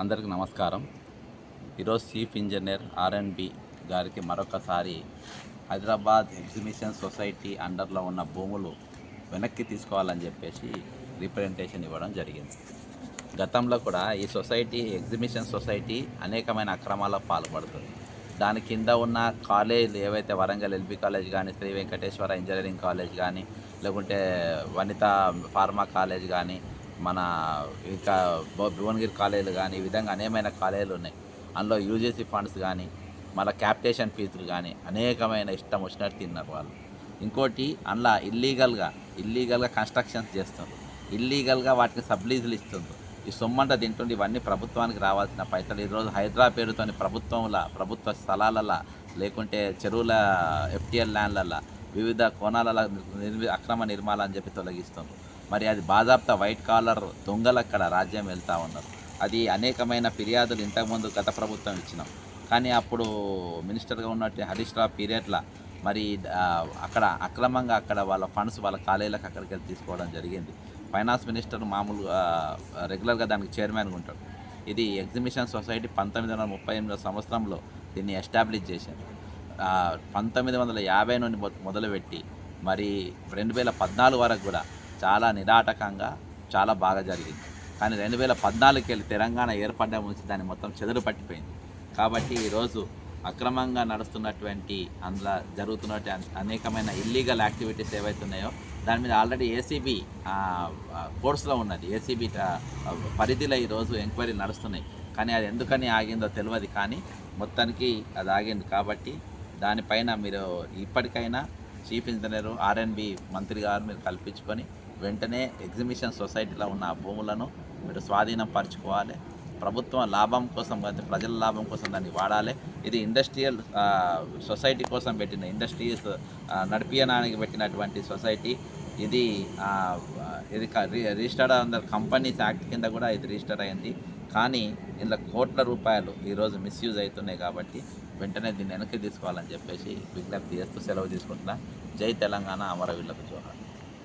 అందరికీ నమస్కారం. ఈరోజు చీఫ్ ఇంజనీర్ ఆర్ఎన్బి గారికి మరొకసారి హైదరాబాద్ ఎగ్జిబిషన్ సొసైటీ అండర్లో ఉన్న భూములు వెనక్కి తీసుకోవాలని చెప్పేసి రిప్రజెంటేషన్ ఇవ్వడం జరిగింది. గతంలో కూడా ఈ సొసైటీ ఎగ్జిబిషన్ సొసైటీ అనేకమైన అక్రమాలకు పాల్పడుతుంది. దాని కింద ఉన్న కాలేజీలు ఏవైతే వరంగల్ ఎల్బీ కాలేజ్ కానీ శ్రీ వెంకటేశ్వర ఇంజనీరింగ్ కాలేజ్ కానీ లేకుంటే వనిత ఫార్మా కాలేజ్ కానీ మన ఇంకా భువనగిరి కాలేజీలు కానీ ఈ విధంగా అనేకమైన కాలేజీలు ఉన్నాయి. అందులో యూజీసీ ఫండ్స్ కానీ మళ్ళీ క్యాపిటేషన్ ఫీజులు కానీ అనేకమైన ఇష్టం వచ్చినట్టు తిన్నారు వాళ్ళు. ఇంకోటి అందులో ఇల్లీగల్గా ఇల్లీగల్గా కన్స్ట్రక్షన్స్ చేస్తున్నారు ఇల్లీగల్గా వాటికి సబ్లీజులు ఇస్తుంది ఈ సొమ్మంట తింటుండి ఇవన్నీ ప్రభుత్వానికి రావాల్సిన పైసలు. ఈరోజు హైదరాబాద్ పేరుతోని ప్రభుత్వంలో ప్రభుత్వ స్థలాలలా లేకుంటే చెరువుల ఎఫ్టీఎల్ ల్యాండ్లలా వివిధ కోణాలలో నిర్మి అక్రమ నిర్మాణాలు అని చెప్పి తొలగిస్తుంది మరి అది బాజాప్తా వైట్ కాలర్ దొంగలు అక్కడ రాజ్యం వెళ్తూ ఉన్నారు. అది అనేకమైన ఫిర్యాదులు ఇంతకుముందు గత ప్రభుత్వం ఇచ్చినాం. కానీ అప్పుడు మినిస్టర్గా ఉన్నట్టు హరీష్ రావు పీరియడ్ల మరి అక్కడ అక్రమంగా అక్కడ వాళ్ళ ఫండ్స్ వాళ్ళ కాలేజీలకు అక్కడికి వెళ్ళి తీసుకోవడం జరిగింది. ఫైనాన్స్ మినిస్టర్ మామూలుగా రెగ్యులర్గా దానికి చైర్మన్గా ఉంటాడు. ఇది ఎగ్జిబిషన్ సొసైటీ పంతొమ్మిది వందల ముప్పై ఎనిమిదో సంవత్సరంలో దీన్ని ఎస్టాబ్లిష్ చేశారు పంతొమ్మిది వందల యాభై నుండి మొదలుపెట్టి మరి రెండు వేల పద్నాలుగు వరకు కూడా చాలా నిరాటకంగా చాలా బాగా జరిగింది. కానీ రెండు వేల పద్నాలుగుకి వెళ్ళి తెలంగాణ ఏర్పడ్డ నుంచి దాన్ని మొత్తం చెదరు పట్టిపోయింది. కాబట్టి ఈరోజు అక్రమంగా నడుస్తున్నటువంటి అందులో జరుగుతున్నటువంటి అనేకమైన ఇల్లీగల్ యాక్టివిటీస్ ఏవైతున్నాయో దాని మీద ఆల్రెడీ ఏసీబీ కోర్సులో ఉన్నది. ఏసీబీ పరిధిలో ఈరోజు ఎంక్వైరీ నడుస్తున్నాయి. కానీ అది ఎందుకని ఆగిందో తెలియదు కానీ మొత్తానికి అది ఆగింది కాబట్టి దానిపైన మీరు ఇప్పటికైనా చీఫ్ ఇంజనీరు ఆర్ఎన్బి మంత్రి గారు మీరు కల్పించుకొని వెంటనే ఎగ్జిబిషన్ సొసైటీలో ఉన్న ఆ భూములను మీరు స్వాధీనం పరచుకోవాలి. ప్రభుత్వం లాభం కోసం కాదు ప్రజల లాభం కోసం దాన్ని వాడాలి. ఇది ఇండస్ట్రియల్ సొసైటీ కోసం పెట్టిన ఇండస్ట్రీస్ నడిపించడానికి పెట్టినటువంటి సొసైటీ. ఇది ఇది రిజిస్టర్డ్ అందర్ కంపెనీస్ యాక్ట్ కింద కూడా ఇది రిజిస్టర్ అయింది. కానీ ఇందులో కోట్ల రూపాయలు ఈరోజు మిస్యూజ్ అవుతున్నాయి కాబట్టి వెంటనే దీన్ని వెనక్కి తీసుకోవాలని చెప్పేసి విజ్ఞప్తి చేస్తూ సెలవు తీసుకుంటున్నా. జై తెలంగాణ అమరవీళ్ళకు జోహార్.